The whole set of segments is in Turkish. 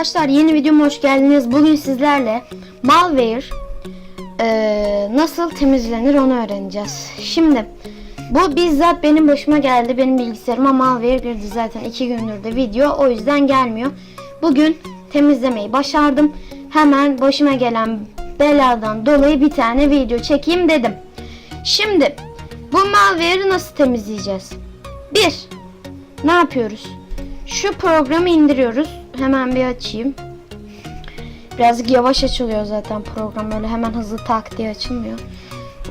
arkadaşlar yeni videoma hoş geldiniz. Bugün sizlerle malware eee, nasıl temizlenir onu öğreneceğiz. Şimdi bu bizzat benim başıma geldi. Benim bilgisayarıma malware girdi zaten iki gündür de video o yüzden gelmiyor. Bugün temizlemeyi başardım. Hemen başıma gelen beladan dolayı bir tane video çekeyim dedim. Şimdi bu malware'ı nasıl temizleyeceğiz? 1. Ne yapıyoruz? Şu programı indiriyoruz. Hemen bir açayım. Birazcık yavaş açılıyor zaten program öyle hemen hızlı tak diye açılmıyor.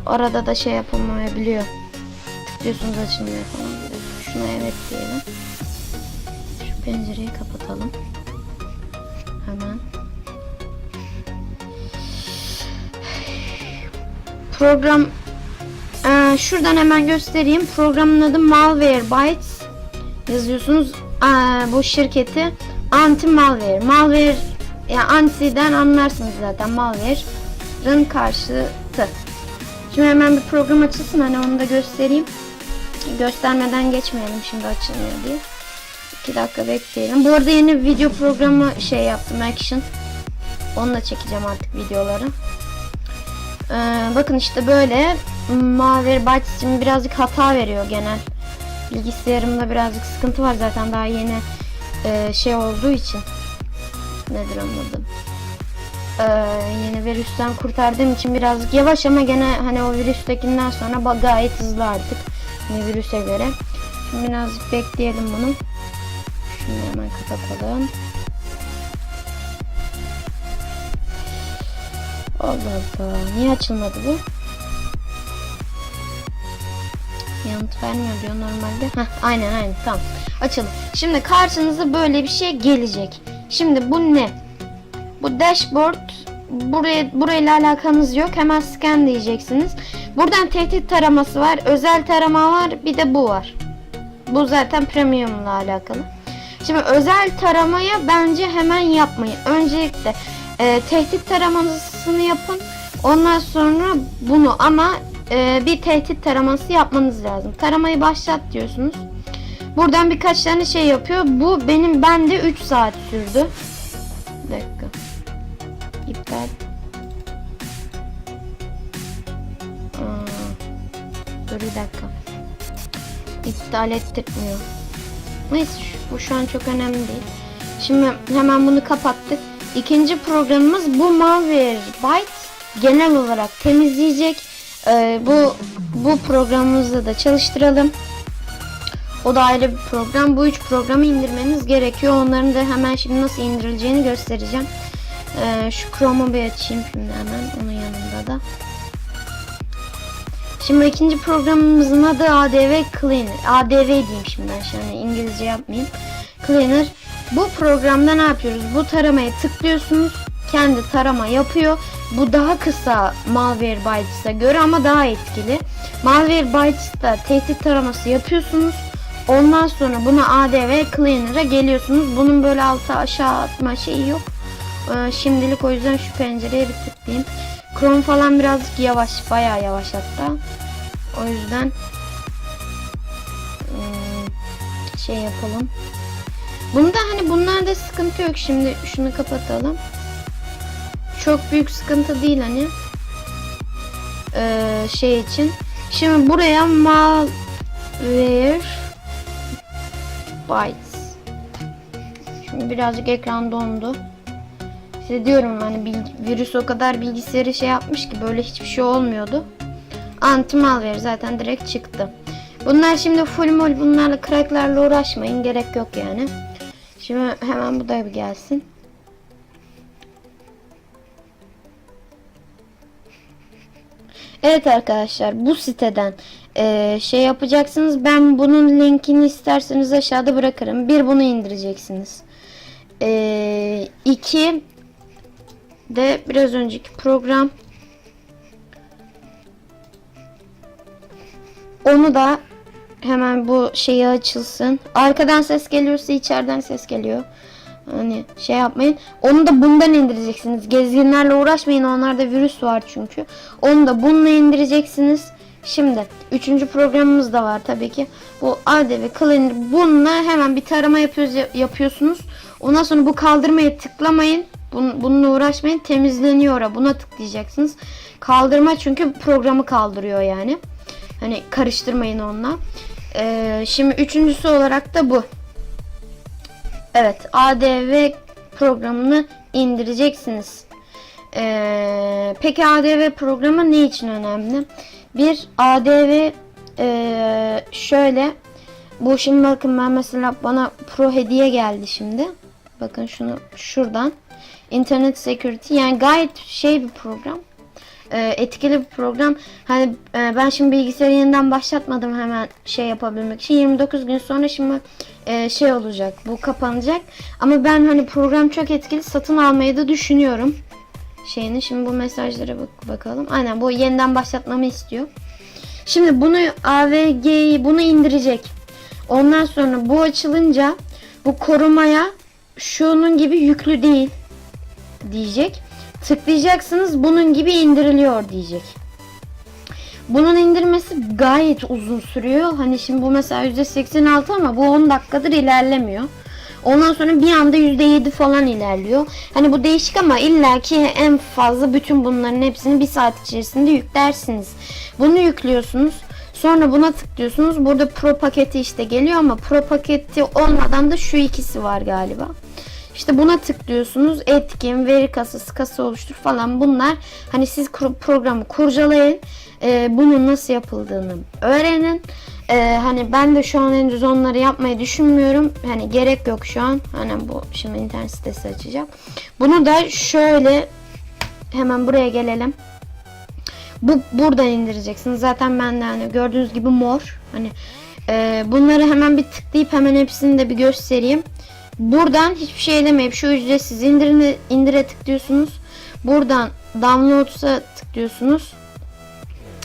Arada da şey yapılmayabiliyor. Tıklıyorsunuz açılmıyor falan. Şuna evet diyelim. Şu pencereyi kapatalım. Hemen. Program Ee, şuradan hemen göstereyim. Programın adı Malware Bytes. Yazıyorsunuz. Aa, bu şirketi anti malware. Malware yani anti'den anlarsınız zaten malware'ın karşıtı. Şimdi hemen bir program açılsın hani onu da göstereyim. Göstermeden geçmeyelim şimdi açılmıyor diye. 2 dakika bekleyelim. Bu arada yeni video programı şey yaptım Action. Onu da çekeceğim artık videoları. Ee, bakın işte böyle Malware Bytes birazcık hata veriyor genel. Bilgisayarımda birazcık sıkıntı var zaten daha yeni e, şey olduğu için. Nedir adı? Ee, yeni virüsten kurtardığım için birazcık yavaş ama gene hani o virüstekinden sonra gayet hızlı artık. Yeni virüse göre. Şimdi birazcık bekleyelim bunu. Şunu hemen kapatalım. Allah Allah. Niye açılmadı bu? Yanıt vermiyor diyor normalde. Heh, aynen aynen tamam. Açalım. Şimdi karşınıza böyle bir şey gelecek. Şimdi bu ne? Bu dashboard buraya burayla alakanız yok. Hemen scan diyeceksiniz. Buradan tehdit taraması var. Özel tarama var. Bir de bu var. Bu zaten premiumla alakalı. Şimdi özel taramaya bence hemen yapmayın. Öncelikle e, tehdit taramasını yapın. Ondan sonra bunu ama e, bir tehdit taraması yapmanız lazım. Taramayı başlat diyorsunuz. Buradan birkaç tane şey yapıyor. Bu benim bende 3 saat sürdü. Bir dakika. İptal. Aa, dur bir dakika. İptal ettirmiyor. Neyse bu şu an çok önemli değil. Şimdi hemen bunu kapattık. İkinci programımız bu malware bytes genel olarak temizleyecek. Ee, bu bu programımızda da çalıştıralım. O da ayrı bir program. Bu üç programı indirmeniz gerekiyor. Onların da hemen şimdi nasıl indirileceğini göstereceğim. Ee, şu Chrome'u bir açayım şimdi hemen. Onun yanında da. Şimdi ikinci programımızın adı ADV Cleaner. ADV diyeyim şimdi ben şimdi İngilizce yapmayayım. Cleaner. Bu programda ne yapıyoruz? Bu taramaya tıklıyorsunuz. Kendi tarama yapıyor. Bu daha kısa Malware Bytes'a göre ama daha etkili. Malware Bytes'ta tehdit taraması yapıyorsunuz. Ondan sonra bunu ADV Cleaner'a geliyorsunuz. Bunun böyle alta aşağı atma şeyi yok. Ee, şimdilik o yüzden şu pencereye bir tıklayayım. Chrome falan birazcık yavaş. Bayağı yavaş hatta. O yüzden hmm, şey yapalım. Bunda hani bunlarda sıkıntı yok. Şimdi şunu kapatalım. Çok büyük sıkıntı değil hani. Ee, şey için. Şimdi buraya malware bytes. Şimdi birazcık ekran dondu. Size diyorum hani virüs o kadar bilgisayarı şey yapmış ki böyle hiçbir şey olmuyordu. Anti malware zaten direkt çıktı. Bunlar şimdi full mol bunlarla cracklarla uğraşmayın gerek yok yani. Şimdi hemen bu da bir gelsin. Evet arkadaşlar bu siteden eee, şey yapacaksınız. Ben bunun linkini isterseniz aşağıda bırakırım. Bir bunu indireceksiniz. Eee iki de biraz önceki program. Onu da hemen bu şeyi açılsın. Arkadan ses geliyorsa içeriden ses geliyor. Hani şey yapmayın. Onu da bundan indireceksiniz. Gezginlerle uğraşmayın. Onlarda virüs var çünkü. Onu da bununla indireceksiniz. Şimdi üçüncü programımız da var tabii ki. Bu ADV Cleaner bununla hemen bir tarama yapıyoruz, yapıyorsunuz. Ondan sonra bu kaldırmaya tıklamayın. Bun, bununla uğraşmayın. Temizleniyor. Buna tıklayacaksınız. Kaldırma çünkü programı kaldırıyor yani. Hani karıştırmayın onunla. Ee, şimdi üçüncüsü olarak da bu. Evet ADV programını indireceksiniz. Ee, peki ADV programı ne için önemli? Bir ADV ee, şöyle bu şimdi bakın ben mesela bana pro hediye geldi şimdi. Bakın şunu şuradan. Internet Security yani gayet şey bir program. Ee, etkili bir program. Hani e, ben şimdi bilgisayarı yeniden başlatmadım hemen şey yapabilmek için. 29 gün sonra şimdi e, şey olacak. Bu kapanacak. Ama ben hani program çok etkili satın almayı da düşünüyorum. Şeyini şimdi bu mesajlara bak bakalım. Aynen bu yeniden başlatmamı istiyor. Şimdi bunu AVG'yi bunu indirecek. Ondan sonra bu açılınca bu korumaya şunun gibi yüklü değil diyecek. Tıklayacaksınız bunun gibi indiriliyor diyecek. Bunun indirmesi gayet uzun sürüyor. Hani şimdi bu mesela %86 ama bu 10 dakikadır ilerlemiyor. Ondan sonra bir anda %7 falan ilerliyor. Hani bu değişik ama illaki en fazla bütün bunların hepsini bir saat içerisinde yüklersiniz. Bunu yüklüyorsunuz. Sonra buna tıklıyorsunuz. Burada pro paketi işte geliyor ama pro paketi olmadan da şu ikisi var galiba. İşte buna tıklıyorsunuz. Etkin, veri kasası, kasa oluştur falan bunlar. Hani siz programı kurcalayın. Ee, bunun nasıl yapıldığını öğrenin. Ee, hani ben de şu an henüz onları yapmayı düşünmüyorum. Hani gerek yok şu an. Hani bu şimdi internet sitesi açacağım. Bunu da şöyle hemen buraya gelelim. Bu buradan indireceksiniz. Zaten ben hani gördüğünüz gibi mor. Hani e, bunları hemen bir tıklayıp hemen hepsini de bir göstereyim. Buradan hiçbir şey demeyip şu ücretsiz indirine, indire tıklıyorsunuz. Buradan downloads'a tıklıyorsunuz.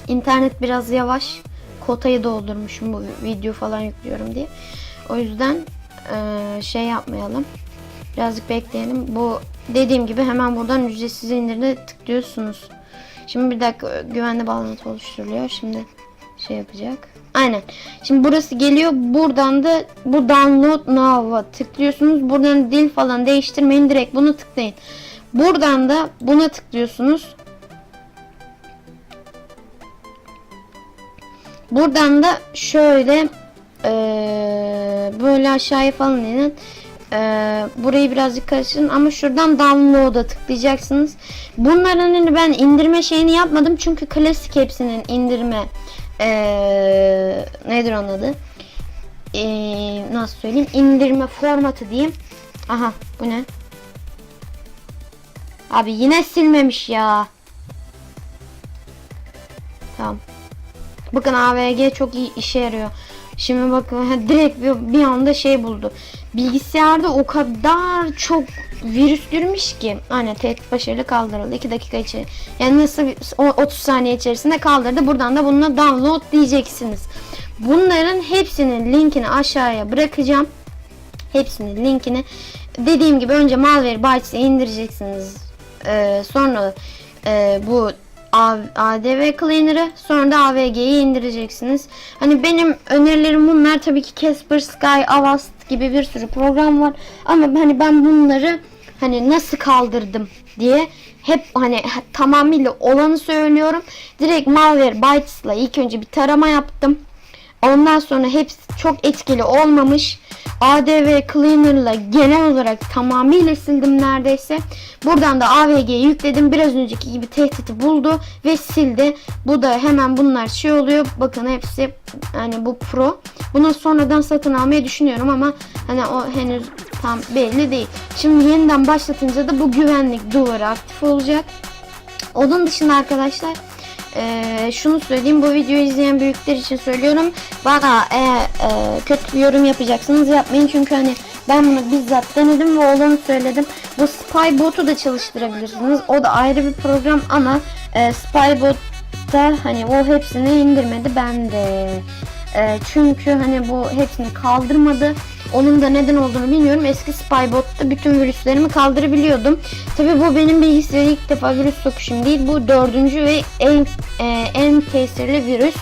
İnternet biraz yavaş. Kotayı doldurmuşum bu video falan yüklüyorum diye. O yüzden e, şey yapmayalım. Birazcık bekleyelim. Bu dediğim gibi hemen buradan ücretsiz indirine tıklıyorsunuz. Şimdi bir dakika güvenli bağlantı oluşturuluyor. Şimdi şey yapacak. Aynen. Şimdi burası geliyor. Buradan da bu download now'a tıklıyorsunuz. Buradan dil falan değiştirmeyin. Direkt bunu tıklayın. Buradan da buna tıklıyorsunuz. Buradan da şöyle eee, böyle aşağıya falan inin. Eee, burayı birazcık karıştırın ama şuradan download'a tıklayacaksınız. Bunların hani ben indirme şeyini yapmadım çünkü klasik hepsinin indirme eee, nedir onun adı? Eee, nasıl söyleyeyim? İndirme formatı diyeyim. Aha bu ne? Abi yine silmemiş ya. Tamam. Bakın AVG çok iyi işe yarıyor. Şimdi bakın direkt bir, bir anda şey buldu. Bilgisayarda o kadar çok virüs girmiş ki. Aynen tehdit başarılı kaldırıldı. 2 dakika içeri. Yani nasıl bir- o 30 saniye içerisinde kaldırdı. Buradan da bununla download diyeceksiniz. Bunların hepsinin linkini aşağıya bırakacağım. Hepsinin linkini dediğim gibi önce Malware Bytes'i indireceksiniz. Ee, sonra e, bu ADV Cleaner'ı sonra da AVG'yi indireceksiniz. Hani benim önerilerim bunlar. Tabii ki Casper, Sky, Avast gibi bir sürü program var. Ama hani ben bunları hani nasıl kaldırdım diye hep hani tamamıyla olanı söylüyorum. Direkt Malware Bytes'la ilk önce bir tarama yaptım. Ondan sonra hepsi çok etkili olmamış. ADV Cleaner'la genel olarak tamamıyla sildim neredeyse. Buradan da AVG'yi yükledim. Biraz önceki gibi tehdidi buldu ve sildi. Bu da hemen bunlar şey oluyor. Bakın hepsi hani bu pro. Bunu sonradan satın almayı düşünüyorum ama hani o henüz tam belli değil. Şimdi yeniden başlatınca da bu güvenlik duvarı aktif olacak. Onun dışında arkadaşlar eee, şunu söyleyeyim bu videoyu izleyen büyükler için söylüyorum. Bana eğer eee, kötü yorum yapacaksınız yapmayın çünkü hani ben bunu bizzat denedim ve olanı söyledim. Bu Spybot'u da çalıştırabilirsiniz. O da ayrı bir program ama eee Spybot'ta hani o hepsini indirmedi ben de. Eee, çünkü hani bu hepsini kaldırmadı. Onun da neden olduğunu bilmiyorum. Eski Spybot'ta bütün virüslerimi kaldırabiliyordum. Tabi bu benim bilgisayara ilk defa virüs sokuşum değil. Bu dördüncü ve en e, en tesirli virüs.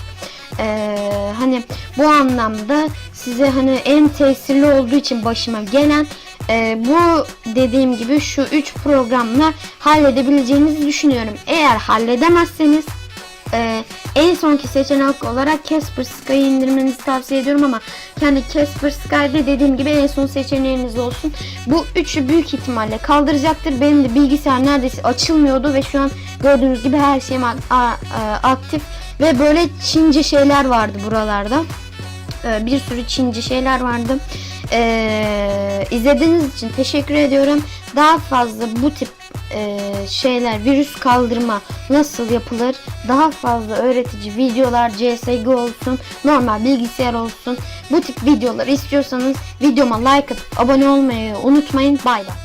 E, hani bu anlamda size hani en tesirli olduğu için başıma gelen e, bu dediğim gibi şu 3 programla halledebileceğinizi düşünüyorum. Eğer halledemezseniz e, en sonki seçenek olarak Casper Sky'ı indirmenizi tavsiye ediyorum ama kendi Casper Sky'de dediğim gibi en son seçeneğiniz olsun. Bu üçü büyük ihtimalle kaldıracaktır. Benim de bilgisayar neredeyse açılmıyordu ve şu an gördüğünüz gibi her şeyim aktif ve böyle Çince şeyler vardı buralarda. Ee, bir sürü Çince şeyler vardı. Ee, izlediğiniz için teşekkür ediyorum. Daha fazla bu tip e, şeyler, virüs kaldırma nasıl yapılır, daha fazla öğretici videolar, CSGO olsun, normal bilgisayar olsun. Bu tip videolar istiyorsanız videoma like atıp abone olmayı unutmayın. Bay bay.